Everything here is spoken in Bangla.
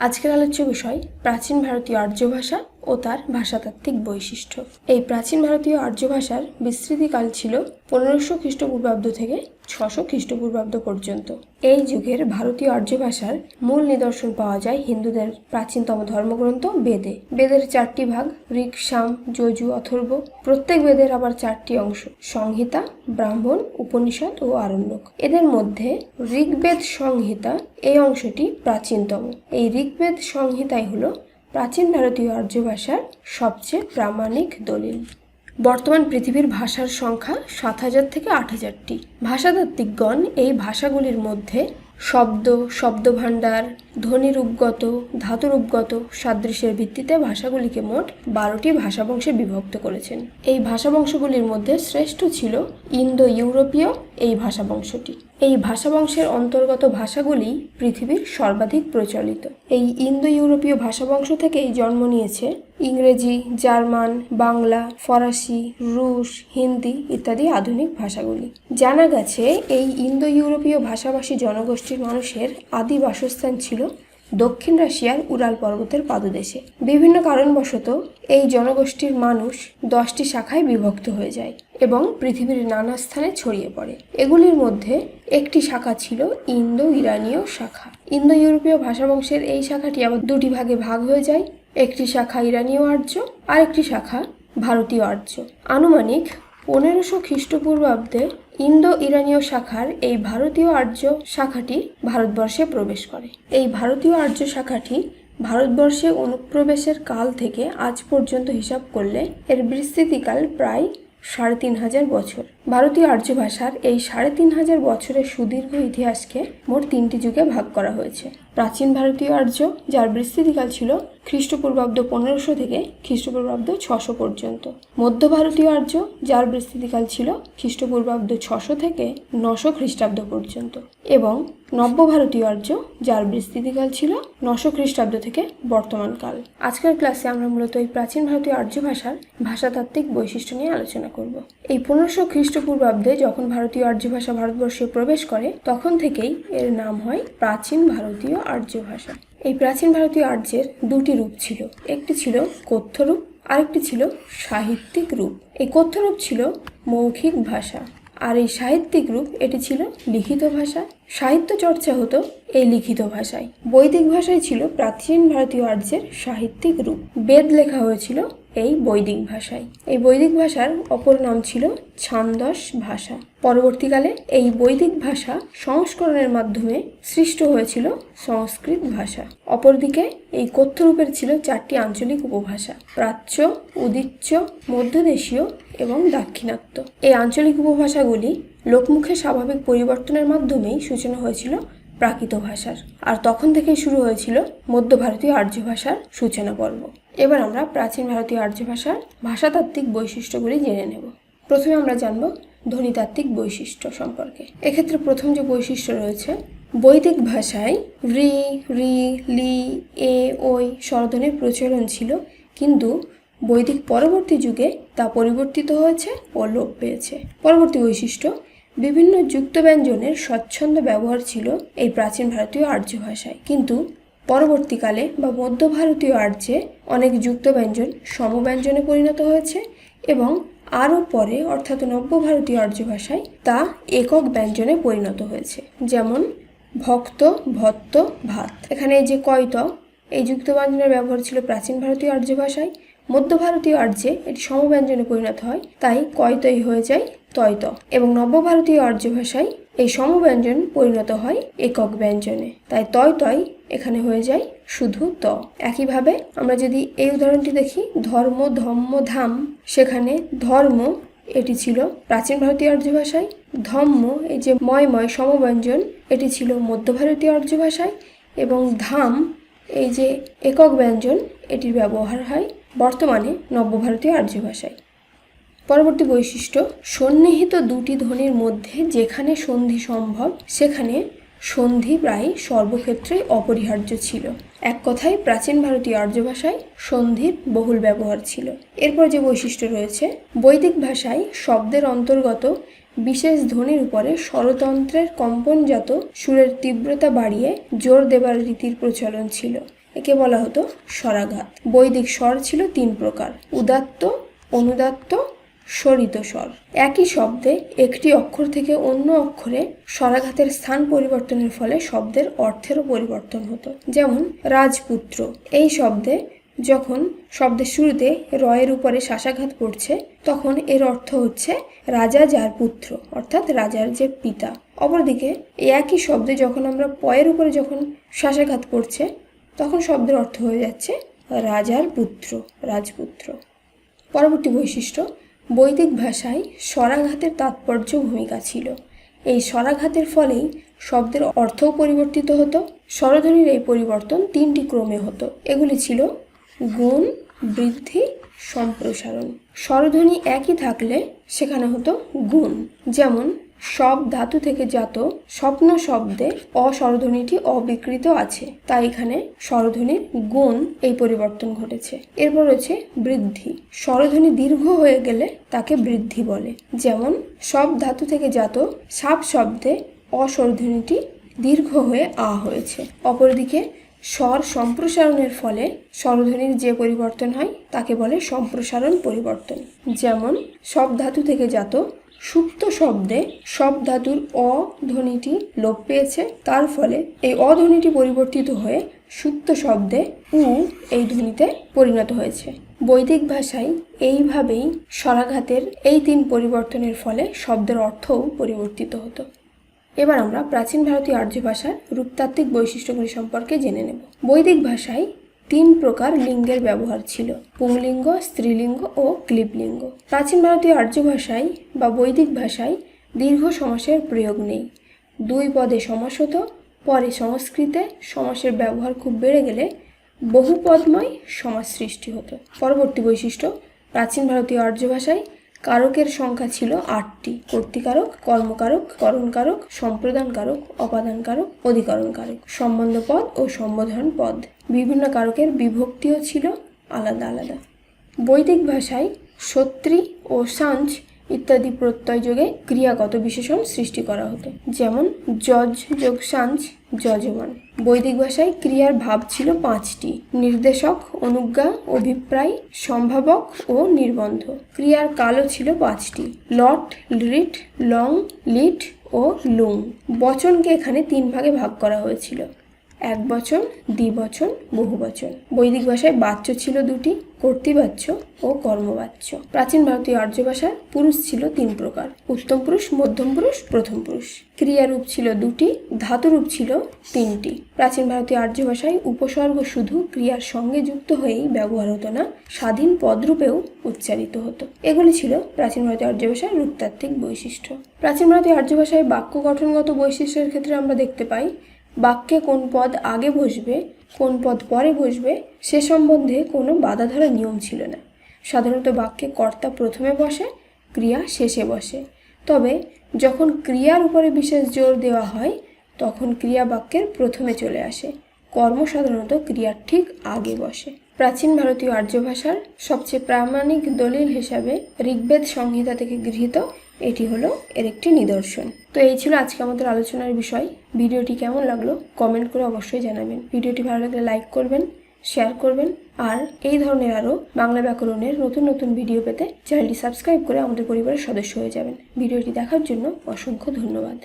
আজকের আলোচ্য বিষয়, প্রাচীন ভারতীয় আর্য ভাষা ও তার ভাষাতাত্ত্বিক বৈশিষ্ট্য। এই প্রাচীন ভারতীয় আর্য ভাষার বিস্তৃতিকাল ছিল পনেরোশো খ্রিস্টপূর্বাব্দ থেকে ছশো খ্রিস্টপূর্বাব্দ পর্যন্ত। এই যুগের ভারতীয় আর্য ভাষার মূল নিদর্শন পাওয়া যায় হিন্দুদের প্রাচীনতম ধর্মগ্রন্থ বেদে। বেদের চারটি ভাগ, ঋক, সাম, যজু, অথর্ব, প্রত্যেক বেদের আবার চারটি অংশ, সংহিতা, ব্রাহ্মণ, উপনিষদ ও আরণ্যক। এদের মধ্যে ঋগ্বেদ সংহিতা এই অংশটি প্রাচীনতম। এই ঋগ্বেদ সংহিতাই হল প্রাচীন ভারতীয় আর্য ভাষার সবচেয়ে প্রামাণিক দলিল। বর্তমান পৃথিবীর ভাষার সংখ্যা সাত হাজার থেকে আট হাজারটি। ভাষাতাত্ত্বিকগণ এই ভাষাগুলির মধ্যে শব্দ, শব্দভাণ্ডার, ধ্বনিরূপগত, ধাতুরূপগত সাদৃশ্যের ভিত্তিতে ভাষাগুলিকে মোট বারোটি ভাষাবংশে বিভক্ত করেছেন। এই ভাষাবংশগুলির মধ্যে শ্রেষ্ঠ ছিল ইন্দো ইউরোপীয় এই ভাষাবংশটি। এই ভাষাবংশের অন্তর্গত ভাষাগুলি পৃথিবীর সর্বাধিক প্রচলিত। এই ইন্দো ইউরোপীয় ভাষাবংশ থেকেই জন্ম নিয়েছে ইংরেজি, জার্মান, বাংলা, ফরাসি, রুশ, হিন্দি ইত্যাদি আধুনিক ভাষাগুলি। জানা গেছে এই ইন্দো ইউরোপীয় ভাষাভাষী জনগোষ্ঠীর মানুষের আদি বাসস্থান ছিল দক্ষিণ রাশিয়ার উরাল পর্বতের পাদদেশে। বিভিন্ন কারণবশত এই জনগোষ্ঠীর মানুষ দশটি শাখায় বিভক্ত হয়ে যায়। এবং পৃথিবীর নানা স্থানে ছড়িয়ে পড়ে। এগুলির মধ্যে একটি শাখা ছিল ইন্দো ইরানীয় শাখা। ইন্দো ইউরোপীয় ভাষাবংশের এই শাখাটি আবার দুটি ভাগে ভাগ হয়ে যায়, একটি শাখা ইরানীয় আর্য আর একটি শাখা ভারতীয় আর্য। আনুমানিক পনেরোশো খ্রিস্টপূর্বাব্দে ইন্দো ইরানীয় শাখার এই ভারতীয় আর্য শাখাটি ভারতবর্ষে প্রবেশ করে। এই ভারতীয় আর্য শাখাটি ভারতবর্ষে অনুপ্রবেশের কাল থেকে আজ পর্যন্ত হিসাব করলে এর বিস্তৃতিকাল প্রায় সাড়ে তিন হাজার বছর। ভারতীয় আর্য ভাষার এই সাড়ে তিন হাজার বছরের সুদীর্ঘ ইতিহাসকে মোট তিনটি যুগে ভাগ করা হয়েছে। প্রাচীন ভারতীয় আর্য, যার বিস্তৃতিকাল ছিল খ্রিস্টপূর্বাব্দ পনেরোশো থেকে খ্রিস্টপূর্বাব্দ ছশো পর্যন্ত। মধ্য ভারতীয় আর্য, যার বিস্তৃতিকাল ছিল খ্রিস্টপূর্বাব্দ ছশো থেকে নশো খ্রিস্টাব্দ পর্যন্ত। এবং নব্য ভারতীয় আর্য, যার বিস্তৃতিকাল ছিল নশো খ্রিস্টাব্দ থেকে বর্তমান কাল। আজকের ক্লাসে আমরা মূলত এই প্রাচীন ভারতীয় আর্য ভাষার ভাষাতাত্ত্বিক বৈশিষ্ট্য নিয়ে আলোচনা করব। এই পনেরোশো খ্রিস্টপূর্বাব্দে যখন ভারতীয় আর্য ভাষা ভারতবর্ষে প্রবেশ করে, তখন থেকেই এর নাম হয় প্রাচীন ভারতীয় আর্য ভাষা। এই প্রাচীন ভারতীয় আর্যের দুটি রূপ ছিল। একটি ছিল কথ্য রূপ আরেকটি ছিল সাহিত্যিক রূপ। এই কথ্য রূপ ছিল মৌখিক ভাষা। আর এই সাহিত্যিক রূপ, এটি ছিল লিখিত ভাষা। সাহিত্য চর্চা হতো এই লিখিত ভাষায়। বৈদিক ভাষাই ছিল প্রাচীন ভারতীয় আর্যের সাহিত্যিক রূপ। বেদ লেখা হয়েছিল এই বৈদিক ভাষায়। এই বৈদিক ভাষার অপর নাম ছিল ছান্দস ভাষা। পরবর্তীকালে এই বৈদিক ভাষা সংস্করণের মাধ্যমে সৃষ্ট হয়েছিল সংস্কৃত ভাষা। অপরদিকে এই কথ্যরূপের ছিল চারটি আঞ্চলিক উপভাষা, প্রাচ্য, উদিচ্য, মধ্যদেশীয় এবং দাক্ষিণাত্য। এই আঞ্চলিক উপভাষাগুলি লোকমুখে স্বাভাবিক পরিবর্তনের মাধ্যমেই সূচনা হয়েছিল প্রাকৃত ভাষার। আর তখন থেকেই শুরু হয়েছিল মধ্য ভারতীয় আর্য ভাষার সূচনা পর্ব। এবার আমরা প্রাচীন ভারতীয় আর্য ভাষার ভাষাতাত্ত্বিক বৈশিষ্ট্যগুলি জেনে নেব। প্রথমে আমরা জানব ধ্বনিতাত্ত্বিক বৈশিষ্ট্য সম্পর্কে। এক্ষেত্রে প্রথম যে বৈশিষ্ট্য রয়েছে, বৈদিক ভাষায় রি রি, লি, এ, ওই স্বরধ্বনির প্রচলন ছিল, কিন্তু বৈদিক পরবর্তী যুগে তা পরিবর্তিত হয়েছে ও লোপ পেয়েছে। পরবর্তী বৈশিষ্ট্য, বিভিন্ন যুক্ত ব্যঞ্জনের স্বচ্ছন্দ ব্যবহার ছিল এই প্রাচীন ভারতীয় আর্য ভাষায় কিন্তু পরবর্তীকালে বা মধ্য ভারতীয় আর্যে অনেক যুক্ত ব্যঞ্জন সমব্যঞ্জনে পরিণত হয়েছে এবং আরও পরে, অর্থাৎ নব্য ভারতীয় আর্য ভাষায় তা একক ব্যঞ্জনে পরিণত হয়েছে। যেমন, ভক্ত, ভত্ত, ভাত। এখানে যে কয়ত, এই যুক্ত ব্যঞ্জনের ব্যবহার ছিল প্রাচীন ভারতীয় আর্য ভাষায় মধ্য ভারতীয় আর্যে এটি সমব্যঞ্জনে পরিণত হয়, তাই কয়তই হয়ে যায় তয়ত। এবং নব্য ভারতীয় আর্য ভাষায় এই সমব্যঞ্জন পরিণত হয় একক ব্যঞ্জনে। তাই তয় তয় এখানে হয়ে যায় শুধু ত। একইভাবে আমরা যদি এই উদাহরণটি দেখি, ধর্ম, ধম্ম, ধাম, সেখানে ধর্ম, এটি ছিল প্রাচীন ভারতীয় আর্য ভাষায় ধম্ম, এই যে ময়ময় সমব্যঞ্জন, এটি ছিল মধ্য ভারতীয় আর্য ভাষায় এবং ধাম, এই যে একক ব্যঞ্জন, এটির ব্যবহার হয় বর্তমানে নব্য ভারতীয় আর্য ভাষায় পরবর্তী বৈশিষ্ট্য, সন্নিহিত দুটি ধ্বনির মধ্যে যেখানে সন্ধি সম্ভব, সেখানে সন্ধি প্রায় সর্বক্ষেত্রেই অপরিহার্য ছিল। এক কথায়, প্রাচীন ভারতীয় আর্য ভাষায় সন্ধির বহুল ব্যবহার ছিল। এরপর যে বৈশিষ্ট্য রয়েছে, বৈদিক ভাষায় শব্দের অন্তর্গত বিশেষ ধ্বনির উপরে স্বরতন্ত্রের কম্পনজাত সুরের তীব্রতা বাড়িয়ে জোর দেবার রীতির প্রচলন ছিল। একে বলা হতো স্বরাঘাত। বৈদিক স্বর ছিল তিন প্রকার, উদাত্ত, অনুদাত্ত স্বরিত স্বর। একই শব্দে একটি অক্ষর থেকে অন্য অক্ষরে স্বরাঘাতের স্থান পরিবর্তনের ফলে শব্দের অর্থেরও পরিবর্তন হতো। যেমন, রাজপুত্র। এই শব্দে যখন শব্দের শুরুতে রয়ের উপরে শ্বাসাঘাত পড়ছে, তখন এর অর্থ হচ্ছে রাজা যার পুত্র, অর্থাৎ রাজার যে পিতা। অপরদিকে, একই শব্দে যখন আমরা পয়ের উপরে যখন শ্বাসাঘাত পড়ছে, তখন শব্দের অর্থ হয়ে যাচ্ছে রাজার পুত্র, রাজপুত্র। পরবর্তী বৈশিষ্ট্য বৈদিক ভাষায় স্বরাঘাতের তাৎপর্য ভূমিকা ছিল। এই স্বরাঘাতের ফলেই শব্দের অর্থও পরিবর্তিত হতো, স্বরধ্বনির এই পরিবর্তন তিনটি ক্রমে হতো। এগুলি ছিল গুণ, বৃদ্ধি, সম্প্রসারণ। স্বরধ্বনি একই থাকলে সেখানে হতো গুণ, যেমন সব ধাতু থেকে জাত স্বপ্ন শব্দে অস্বরধ্বনিটি অবিকৃত আছে। তাই এখানে স্বরধ্বনির গুণ এই পরিবর্তন ঘটেছে। এরপর রয়েছে বৃদ্ধি। স্বরধ্বনি দীর্ঘ হয়ে গেলে তাকে বৃদ্ধি বলে। যেমন, সব ধাতু থেকে জাত সাপ শব্দে অস্বরধ্বনিটি দীর্ঘ হয়ে আ হয়েছে। অপরদিকে, স্বর সম্প্রসারণের ফলে স্বরধ্বনির যে পরিবর্তন হয়, তাকে বলে সম্প্রসারণ পরিবর্তন। যেমন, সব ধাতু থেকে জাত সুপ্ত শব্দে সব ধাতুর অ ধ্বনিটি লোপ পেয়েছে। তার ফলে এই অধ্বনিটি পরিবর্তিত হয়ে সুপ্ত শব্দে উ এই ধ্বনিতে পরিণত হয়েছে। বৈদিক ভাষায় এইভাবেই স্বরাঘাতের এই তিন পরিবর্তনের ফলে শব্দের অর্থও পরিবর্তিত হতো। এবার আমরা প্রাচীন ভারতীয় আর্য ভাষার রূপতাত্ত্বিক বৈশিষ্ট্যগুলি সম্পর্কে জেনে নেব। বৈদিক ভাষায় তিন প্রকার লিঙ্গের ব্যবহার ছিল, পুংলিঙ্গ, স্ত্রীলিঙ্গ ও ক্লিপলিঙ্গ। প্রাচীন ভারতীয় আর্য ভাষায় বা বৈদিক ভাষায় দীর্ঘ সমাসের প্রয়োগ নেই। দুই পদে সমাস হতো পরে সংস্কৃতে সমাসের ব্যবহার খুব বেড়ে গেলে বহুপদময় সমাজ সৃষ্টি হতো। পরবর্তী বৈশিষ্ট্য, প্রাচীন ভারতীয় আর্য ভাষায় কারকের সংখ্যা ছিল আটটি। কর্তিকারক, কর্মকারক, করণকারক, সম্প্রদানকারক, অপাদানকারক, অধিকরণকারক। সম্বন্ধ পদ ও সম্বোধন পদ। বিভিন্ন কারকের বিভক্তিও ছিল আলাদা আলাদা। বৈদিক ভাষায় সত্রী ও সাঞ্চ ইত্যাদি প্রত্যয় যোগে ক্রিয়াগত বিশেষণ সৃষ্টি করা হতো। যেমন জজ যোগ সাঞ্চ যজমান। বৈদিক ভাষায় ক্রিয়ার ভাব ছিল পাঁচটি, নির্দেশক, অনুজ্ঞা, অভিপ্রায়, সম্ভাবক ও নির্বন্ধ। ক্রিয়ার কালও ছিল পাঁচটি, লট লিট লং, লিট ও লুং। বচনকে এখানে তিন ভাগে ভাগ করা হয়েছিল। এক বচন দ্বিবচন বহুবচন বৈদিক ভাষায় বাচ্য ছিল দুটি কর্তৃবাচ্য ও কর্মবাচ্য। প্রাচীন ভারতীয় আর্য ভাষায় পুরুষ ছিল তিন প্রকার। উত্তম পুরুষ, মধ্যম পুরুষ, প্রথম পুরুষ। ক্রিয়ারূপ ছিল দুটি, ধাতুরূপ ছিল তিনটি। প্রাচীন ভারতীয় আর্য ভাষায় উপসর্গ শুধু ক্রিয়ার সঙ্গে যুক্ত হয়েই ব্যবহার হতো না, স্বাধীন পদরূপেও উচ্চারিত হতো। এগুলি ছিল প্রাচীন ভারতীয় আর্য ভাষার রূপতাত্ত্বিক বৈশিষ্ট্য। প্রাচীন ভারতীয় আর্য ভাষায় বাক্য গঠনগত বৈশিষ্ট্যের ক্ষেত্রে আমরা দেখতে পাই, বাক্যে কোন পদ আগে বসবে কোন পদ পরে বসবে সে সম্বন্ধে কোনো বাধা ধরা নিয়ম ছিল না। সাধারণত বাক্যে কর্তা প্রথমে বসে, ক্রিয়া শেষে বসে। তবে যখন ক্রিয়ার উপরে বিশেষ জোর দেওয়া হয়, তখন ক্রিয়া বাক্যের প্রথমে চলে আসে। কর্ম সাধারণত ক্রিয়ার ঠিক আগে বসে। প্রাচীন ভারতীয় আর্য ভাষার সবচেয়ে প্রামাণিক দলিল হিসাবে ঋগ্বেদ সংহিতা থেকে গৃহীত এটি হলো এর একটি নিদর্শন। তো এই ছিল আজকে আমাদের আলোচনার বিষয়। ভিডিওটি কেমন লাগল কমেন্ট করে অবশ্যই জানাবেন। ভিডিওটি ভালো লাগলে লাইক করবেন, শেয়ার করবেন আর এই ধরনের আরও বাংলা ব্যাকরণের নতুন নতুন ভিডিও পেতে চ্যানেলটি সাবস্ক্রাইব করে আমাদের পরিবারের সদস্য হয়ে যাবেন। ভিডিওটি দেখার জন্য অসংখ্য ধন্যবাদ।